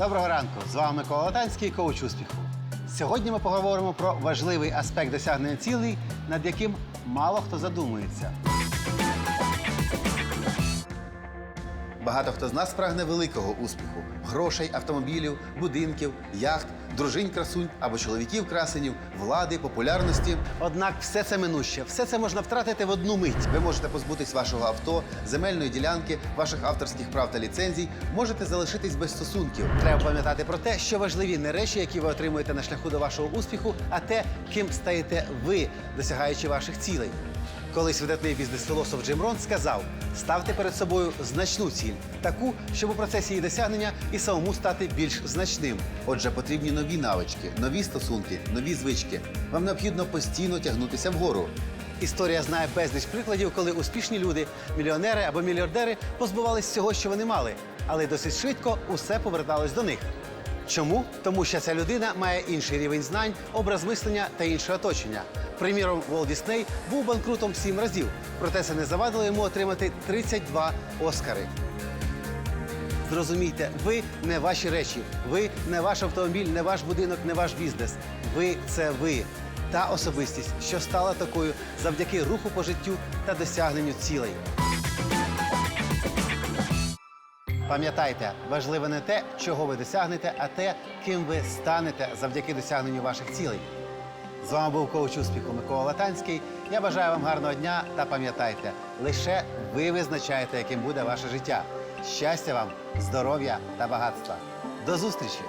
Доброго ранку! З вами Микола Латанський, коуч успіху. Сьогодні ми поговоримо про важливий аспект досягнення цілей, над яким мало хто задумується. Багато хто з нас прагне великого успіху: грошей, автомобілів, будинків, яхт, дружинь красунь або чоловіків красенів, влади, популярності. Однак все це минуще, все це можна втратити в одну мить. Ви можете позбутись вашого авто, земельної ділянки, ваших авторських прав та ліцензій, можете залишитись без стосунків. Треба пам'ятати про те, що важливі не речі, які ви отримуєте на шляху до вашого успіху, а те, ким стаєте ви, досягаючи ваших цілей. Колись видатний бізнес-філософ Джим Рон сказав: ставте перед собою значну ціль, таку, щоб у процесі її досягнення і самому стати більш значним. Отже, потрібні нові навички, нові стосунки, нові звички. Вам необхідно постійно тягнутися вгору. Історія знає безліч прикладів, коли успішні люди, мільйонери або мільярдери позбувались всього, що вони мали, але досить швидко усе поверталось до них. Чому? Тому що ця людина має інший рівень знань, образ мислення та інше оточення. Приміром, Волт Дісней був банкрутом сім разів, проте це не завадило йому отримати 32 Оскари. Зрозумійте, ви не ваші речі, ви не ваш автомобіль, не ваш будинок, не ваш бізнес. Ви це ви. Та особистість, що стала такою завдяки руху по життю та досягненню цілей. Пам'ятайте, важливе не те, чого ви досягнете, а те, ким ви станете завдяки досягненню ваших цілей. З вами був коуч успіху Микола Латанський. Я бажаю вам гарного дня та пам'ятайте, лише ви визначаєте, яким буде ваше життя. Щастя вам, здоров'я та багатства. До зустрічі!